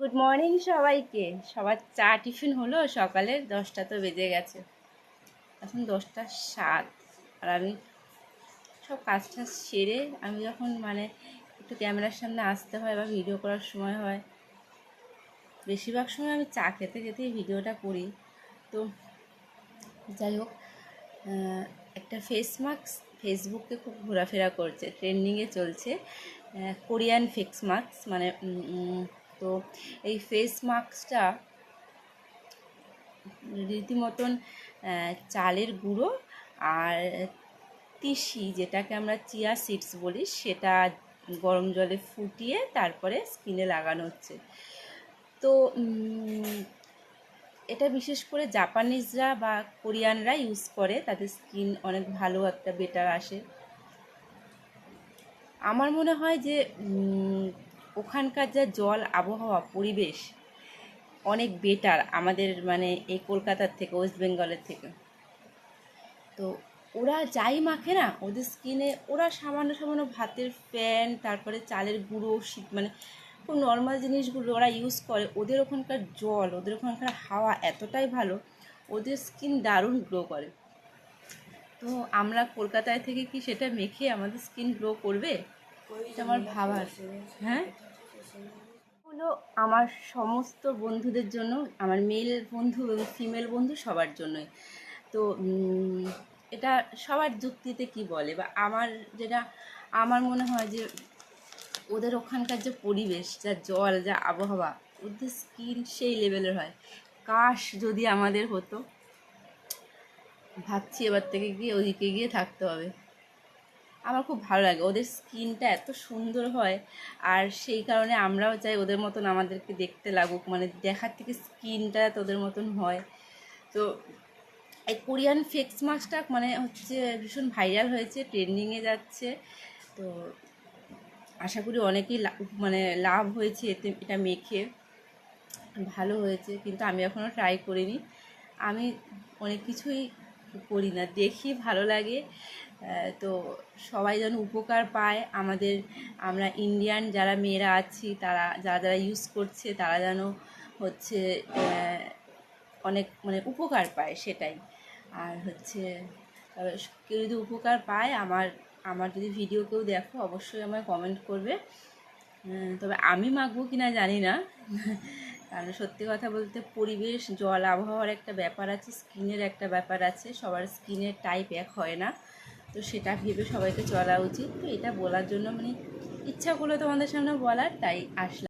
Good morning সবাইকে। সবার চা টিফিন হলো সকালের দশটা তো বেজে গেছে। এখন দশটা সাত। আর আমি সব কাজ টাজ সেরে আমি যখন মানে একটু ক্যামেরার সামনে আসতে হয় বা ভিডিও করার সময় হয়, বেশিরভাগ সময় আমি চা খেতে খেতেই ভিডিওটা করি। তো যাই হোক একটা ফেস মাস্ক ফেসবুকে খুব ঘোরাফেরা করছে। ট্রেন্ডিংয়ে চলছে কোরিয়ান ফেস মাস্ক মানে তো এই ফেস মাস্কটা রীতিমতন চালের গুঁড়ো আর তিসি যেটাকে আমরা চিয়া সিডস বলি, সেটা গরম জলে ফুটিয়ে তারপরে স্কিনে লাগানো হচ্ছে। তো এটা বিশেষ করে জাপানিজরা বা কোরিয়ানরা ইউজ করে, তাদের স্কিন অনেক ভালো একটা বেটার আসে। আমার মনে হয় যে ওখানকার যা জল, আবহাওয়া, পরিবেশ, অনেক বেটার আমাদের মানে এই কলকাতার থেকে ওয়েস্ট বেঙ্গলের থেকে। তো ওরা যাই মাখে না, ওদের স্কিনে ওরা সামান্য সামান্য ভাতের ফ্যান তারপরে চালের গুঁড়ো, শীত মানে খুব নর্মাল জিনিসগুলো ওরা ইউজ করে। ওদের ওখানকার জল, ওদের ওখানকার হাওয়া এতটাই ভালো, ওদের স্কিন দারুণ গ্লো করে। তো আমরা কলকাতায় থেকে কি সেটা মেখে আমাদের স্কিন গ্লো করবে? এটা আমার ভাবার। হ্যাঁ? হলো আমার সমস্ত বন্ধুদের জন্য, আমার মেল বন্ধু এবং ফিমেল বন্ধু সবার জন্যই। তো এটা সবার যুক্তিতে কি বলে? বা আমার যেটা, আমার মনে হয় যে ওদের ওখানকার যে পরিবেশ, যা জল, যা আবহাওয়া, ওদের স্কিন সেই লেভেলের হয়। কাশ যদি আমাদের হতো, ভাবছি এবার থেকে গিয়ে ওদিকে গিয়ে থাকতে হবে। আমার খুব ভালো লাগে। ওদের স্কিনটা এত সুন্দর হয় আর সেই কারণে আমরাও চাই ওদের মতন আমাদেরকে দেখতে লাগুক। মানে দেখার থেকে স্কিনটা তোদের মতন হয়। তো এই কোরিয়ান ফেক্স মাস্কটা মানে হচ্ছে ভীষণ ভাইরাল হয়েছে, ট্রেন্ডিংয়ে যাচ্ছে। তো আশা করি অনেকেই মানে লাভ হয়েছে এতে, এটা মেখে। ভালো হয়েছে, কিন্তু আমি এখনও ট্রাই করিনি। আমি অনেক কিছুই করি না। দেখি ভালো লাগে। তো সবাই যেন উপকার পায়। আমাদের, আমরা ইন্ডিয়ান যারা মেয়েরা আছি, তারা, যারা যারা ইউজ করছে, তারা যেন হচ্ছে অনেক মানে উপকার পায় সেটাই। আর হচ্ছে কেউ যদি উপকার পায়, আমার আমার যদি ভিডিও কেউ দেখো, অবশ্যই আমায় কমেন্ট করবে। তবে আমি মাখবো কি না জানি না। কারণ সত্যি কথা বলতে পরিবেশ, জল, আবহাওয়ার একটা ব্যাপার আছে, স্কিনের একটা ব্যাপার আছে, সবার স্কিনের টাইপ এক হয় না। তো সেটা ভেবে সবাইকে চলা উচিত। তো এটা বলার জন্য মানে ইচ্ছাগুলো তোমাদের সামনে বলার, তাই আসলাম।